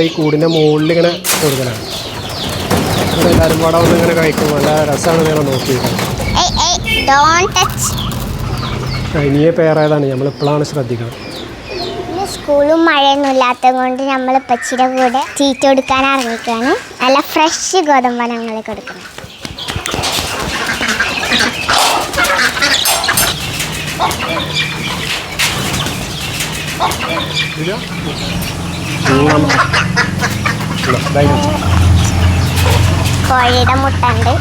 ഈ കൂടിന്റെ മുകളിൽ ഇങ്ങനെ കൊടുക്കലാണ് ഇവിടെ എല്ലാവരും പാടെ വന്ന് ഇങ്ങനെ കഴിക്കും. നല്ല രസമാണ് വേണം നോക്കിയിട്ട്. ഇനിയെ പേരായതാണ്. നമ്മൾ ശ്രദ്ധിക്കുന്നത്. സ്കൂളും മഴയൊന്നും ഇല്ലാത്തത് കൊണ്ട് നമ്മൾ പച്ചിയുടെ കൂടെ തീറ്റ കൊടുക്കാൻ ഇറങ്ങിക്കാണ് നല്ല ഫ്രഷ് ഗോതമ്പ ഞങ്ങൾ കൊടുക്കണം. കോഴിയുടെ മുട്ടുണ്ട്.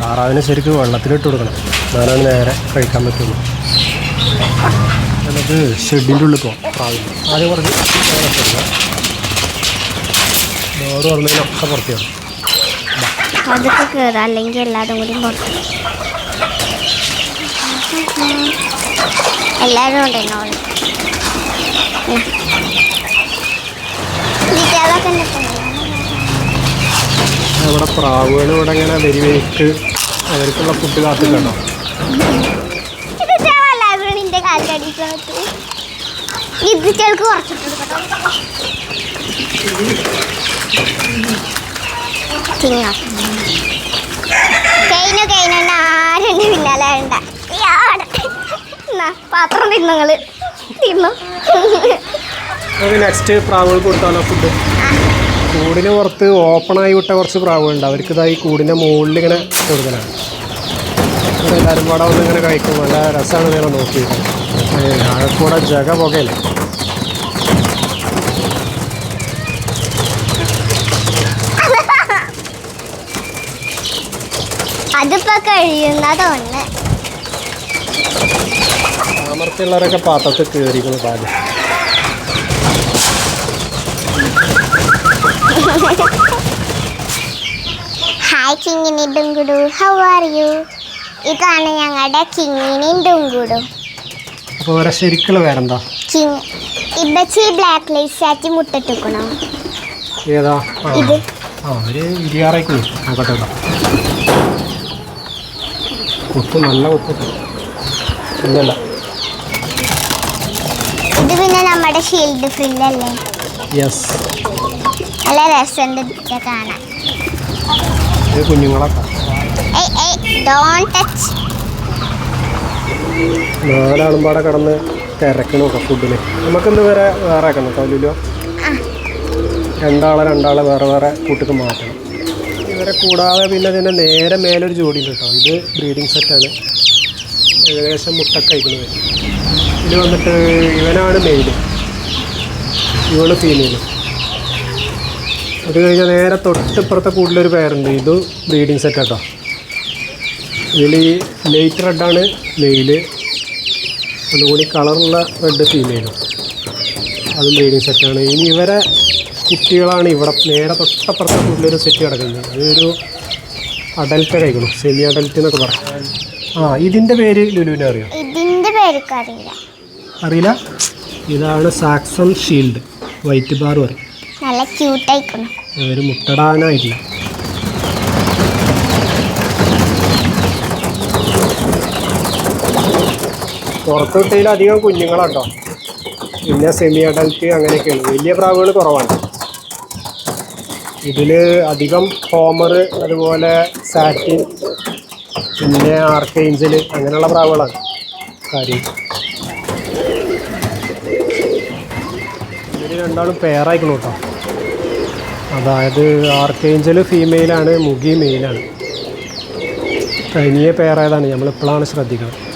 താറാവിനെ ശരിക്കും വെള്ളത്തിലിട്ട് കൊടുക്കണം. എന്നാലാണ് നേരെ കഴിക്കാൻ പറ്റുള്ളൂ. നമുക്ക് ഷെഡിന്റെ ഉള്ളിൽ പോകാം ആദ്യം പറഞ്ഞ് ഓരോ പറഞ്ഞതിനൊക്കെ പുറത്താണ് അതൊക്കെ കയറുക അല്ലെങ്കിൽ എല്ലാവരും കൂടി പുറത്ത് എല്ലാവരും ഉണ്ട് എന്നോട്. ഇവിടെ പ്രാവുകൾ ഇവിടെ ഇങ്ങനെ വെരിവേക്ക് അവർക്കുള്ള ഫുഡ് കാത്തിട്ടുണ്ടോ ഇത് ചെൾക്ക് കുറച്ചിട്ടുണ്ട് കൊടുക്കട്ടോ തിന്നോ. കഴിഞ്ഞു കൈനു ആരുണ്ട് പിന്നാലെ വേണ്ട. പാത്രം തിന്നങ്ങൾ തിന്നു. നെക്സ്റ്റ് പ്രാവുകൾ കൊടുത്താലോ ഫുഡ് കൂടിന് പുറത്ത് ഓപ്പണായി വിട്ട കുറച്ച് പ്രാവുകളുണ്ട്. അവർക്ക് ഇതായി കൂടിന്റെ മുകളിൽ ഇങ്ങനെ കൊടുക്കലാണ്. എല്ലാവരും പാടെ വന്ന് ഇങ്ങനെ കഴിക്കും നല്ല രസമാണ് ഇങ്ങനെ നോക്കിയിട്ട്. ആകെക്കൂടെ ജഗ പുകയല്ലേ? അതിപ്പോ കഴിയുന്നതൊന്ന്. അമർത്തിയുള്ളവരൊക്കെ പാത്രത്തിൽ കയറിക്കുന്നു പാൽ ഹായ് കിങ്ങിനി ഡുങ്കുടു ഹൗ ആർ യു ഇതാണ് ഞങ്ങളുടെ കിങ്ങിനി ഡുങ്കുടു അപ്പോൾ വേറെ ശരിക്കുള്ള വേറെന്താ കിങ് ഇബച്ചി ബ്ലാക്ക് ലൈസ് ആറ്റി മുട്ടിട്ടിക്കണോ ഏതാ? ഇത്. ആ ഒരു കേട്ടോ. കുത്ത് നല്ല കുത്ത് ഇല്ലല്ല. ഇത് പിന്നെ നമ്മുടെ ഷീൽഡ് ഫ്രില്ലല്ലേ യെസ് നല്ല രസമുണ്ട് കാണാൻ. ഇത് കുഞ്ഞുങ്ങളൊക്കെ. നാലാളും പാടെ കിടന്ന് തിരക്കണു ഒക്കെ ഫുഡിന് നമുക്കിന്ന് വരെ വേറെ ആക്കണം കേട്ടോ ലുലു. രണ്ടാളെ രണ്ടാളെ വേറെ വേറെ കൂട്ടിക്ക് മാറ്റണം. ഇവരെ കൂടാതെ പിന്നെ ഇതിന്റെ നേരെ മേലൊരു ജോഡിയുണ്ട് കേട്ടോ. ഇത് ബ്രീഡിംഗ് സെറ്റാണ് ഏകദേശം മുട്ടൊക്കെ അയക്കുന്നത്. ഇത് വന്നിട്ട് ഇവനാണ് മെയിൽ ഇവൾ ഫീമെയിൽ അത് കഴിഞ്ഞാൽ നേരെ തൊട്ടിപ്പുറത്തെ കൂടുതലൊരു പേരുണ്ട് ഇത് ബ്രീഡിംഗ് സെറ്റ് കേട്ടോ ഇതിൽ ഈ ലൈറ്റ് റെഡാണ് മെയിൽ അതുകൂടി കളറുള്ള റെഡ് ഫീമെയിലും അത് ബ്രീഡിംഗ് സെറ്റാണ് ഇനി ഇവരെ കുട്ടികളാണ് ഇവിടെ നേരെ തൊട്ടപ്പുറത്തെ കൂടുതലൊരു സെറ്റ് കിടക്കുന്നത്. അതൊരു അഡൽട്ട് കഴിക്കണം സെമി അഡൽട്ട് എന്നൊക്കെ പറയാം. ആ ഇതിന്റെ പേര് ലുലുവിനെ അറിയാം? ഇതിന്റെ പേര് അറിയില്ല. അറിയില്ല? ഇതാണ് സാക്സൺ ഷീൽഡ് വൈറ്റ് ബാർ പറയും. നല്ല ക്യൂട്ടായിക്കണം ഒരു മുട്ടടാനായിട്ടില്ല. പുറത്ത് വിട്ടതിൽ അധികം കുഞ്ഞുങ്ങളാട്ടോ. പിന്നെ സെമി അഡൽറ്റ് അങ്ങനെയൊക്കെയാണ്. വലിയ പ്രാവുകൾ കുറവാണ്. ഇതിൽ അധികം ഹോമർ അതുപോലെ സാറ്റിൻ പിന്നെ ആർക്കേഞ്ചൽ അങ്ങനെയുള്ള പ്രാവുകളാണ് കാര്യം ഇതിൽ രണ്ടാളും പെയറായിക്കണം കേട്ടോ അതായത് ആർക്കേഞ്ചൽ ഫീമെയിലാണ് മുഗി മെയിലാണ് കഴിഞ്ഞ പേരായതാണ് നമ്മൾ ഇപ്പോഴാണ് ശ്രദ്ധിക്കുന്നത്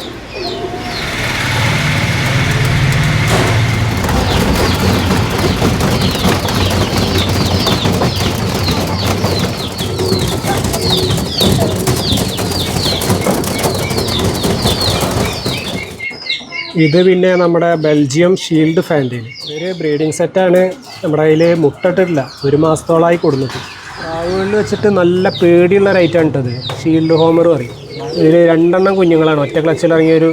ഇത് പിന്നെ നമ്മുടെ ബെൽജിയം ഷീൽഡ് ഫാന്റീൻ. ഇതൊരു ബ്രീഡിംഗ് സെറ്റാണ് നമ്മുടെ കയ്യിൽ മുട്ടിട്ടില്ല ഒരു മാസത്തോളമായി കൊടുത്തിട്ട് പ്രാവുകളിൽ വെച്ചിട്ട് നല്ല പേടിയുള്ള റൈറ്റാണ് ഇട്ടത് ഷീൽഡ് ഹോമർ പറയും. ഇതിൽ രണ്ടെണ്ണം കുഞ്ഞുങ്ങളാണ്. ഒറ്റ ക്ലച്ചിൽ ഇറങ്ങിയ ഒരു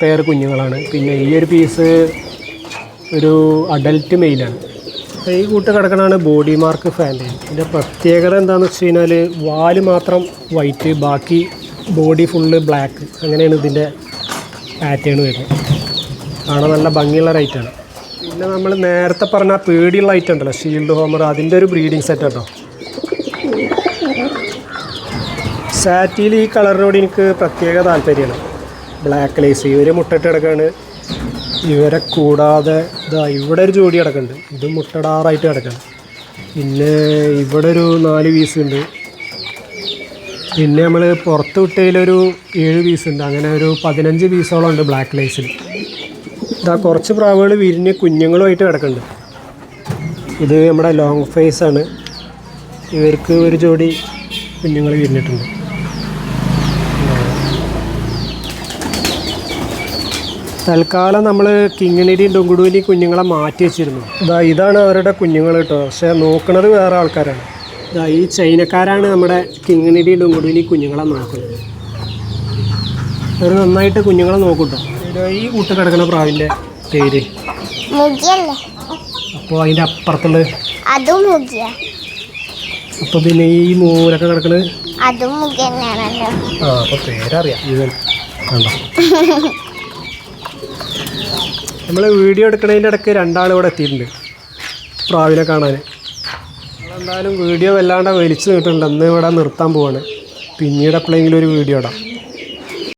പെയർ കുഞ്ഞുങ്ങളാണ്. പിന്നെ ഈ ഒരു പീസ് ഒരു അഡൽട്ട് മെയിലാണ് ഈ കൂട്ട് കിടക്കണതാണ് ബോഡി മാർക്ക് ഫാൻഡിൽ ഇതിന്റെ പ്രത്യേകത എന്താണെന്ന് വെച്ച് കഴിഞ്ഞാൽ വാൽ മാത്രം വൈറ്റ് ബാക്കി ബോഡി ഫുള്ള് ബ്ലാക്ക് അങ്ങനെയാണ് ഇതിന്റെ പാറ്റേൺ വരുന്നത്. കാണാൻ നല്ല ഭംഗിയുള്ള റൈറ്റാണ് പിന്നെ നമ്മൾ നേരത്തെ പറഞ്ഞ പേടിയുള്ള ഐറ്റം ഉണ്ടല്ലോ ഷീൽഡ് ഹോമർ അതിന്റെ ഒരു ബ്രീഡിംഗ് സെറ്റ് കേട്ടോ സാറ്റിയിൽ ഈ കളറിനോട് എനിക്ക് പ്രത്യേക താല്പര്യമാണ്. ബ്ലാക്ക് ലൈസ് ഇവർ മുട്ടിട്ട് കിടക്കുകയാണ് ഇവരെ കൂടാതെ ഇതാ ഇവിടെ ഒരു ജോഡി കിടക്കുന്നുണ്ട്. ഇത് മുട്ടടാറായിട്ട് കിടക്കണം. പിന്നെ ഇവിടെ ഒരു നാല് പീസ് ഉണ്ട്. പിന്നെ നമ്മൾ പുറത്ത് വിട്ടതിലൊരു ഏഴ് പീസ് ഉണ്ട്. അങ്ങനെ ഒരു പതിനഞ്ച് പീസോളം ഉണ്ട് ബ്ലാക്ക് ലൈസിൽ ഇതാ കുറച്ച് പ്രാവുകൾ വിരിഞ്ഞ് കുഞ്ഞുങ്ങളുമായിട്ട് കിടക്കുന്നുണ്ട്. ഇത് നമ്മുടെ ലോങ് ഫേസ് ആണ്. ഇവർക്ക് ഒരു ജോഡി കുഞ്ഞുങ്ങൾ വിരിഞ്ഞിട്ടുണ്ട്. തൽക്കാലം നമ്മൾ കിങ്ങിണിയുടെയും ഡൊങ്കുടുവിന്റെയും കുഞ്ഞുങ്ങളെ മാറ്റി വെച്ചിരുന്നു. ഇതാ ഇതാണ് അവരുടെ കുഞ്ഞുങ്ങൾ കേട്ടോ പക്ഷേ നോക്കുന്നത് വേറെ ആൾക്കാരാണ്. ഇതാ ഈ ചൈനക്കാരാണ് നമ്മുടെ കിങ്ങിണിയുടെയും ഡൊങ്കുടുവിന്റെയും കുഞ്ഞുങ്ങളെ നോക്കുന്നത്. അവർ നന്നായിട്ട് കുഞ്ഞുങ്ങളെ നോക്കൂട്ടോ. ഈ കൂട്ട് കിടക്കുന്ന പ്രാവിന്റെ പേര്. അപ്പോൾ അതിന്റെ അപ്പുറത്തുള്ള അതും അപ്പൊ പിന്നെ ഈ മൂലൊക്കെ കിടക്കുന്നത് അതും ആ അപ്പോൾ പേരറിയാം. ഇവൻ കണ്ടോ? നമ്മൾ വീഡിയോ എടുക്കണതിന്റെ ഇടയ്ക്ക് രണ്ടാളും ഇവിടെ എത്തിയിട്ടുണ്ട് പ്രാവിനെ കാണാൻ. എന്തായാലും വീഡിയോ വല്ലാണ്ട് വലിച്ചു നീട്ടുന്നുണ്ട് അന്ന് ഇവിടെ നിർത്താൻ പോവാണ്. പിന്നീട് എപ്പോഴെങ്കിലും ഒരു വീഡിയോ ഇടാം.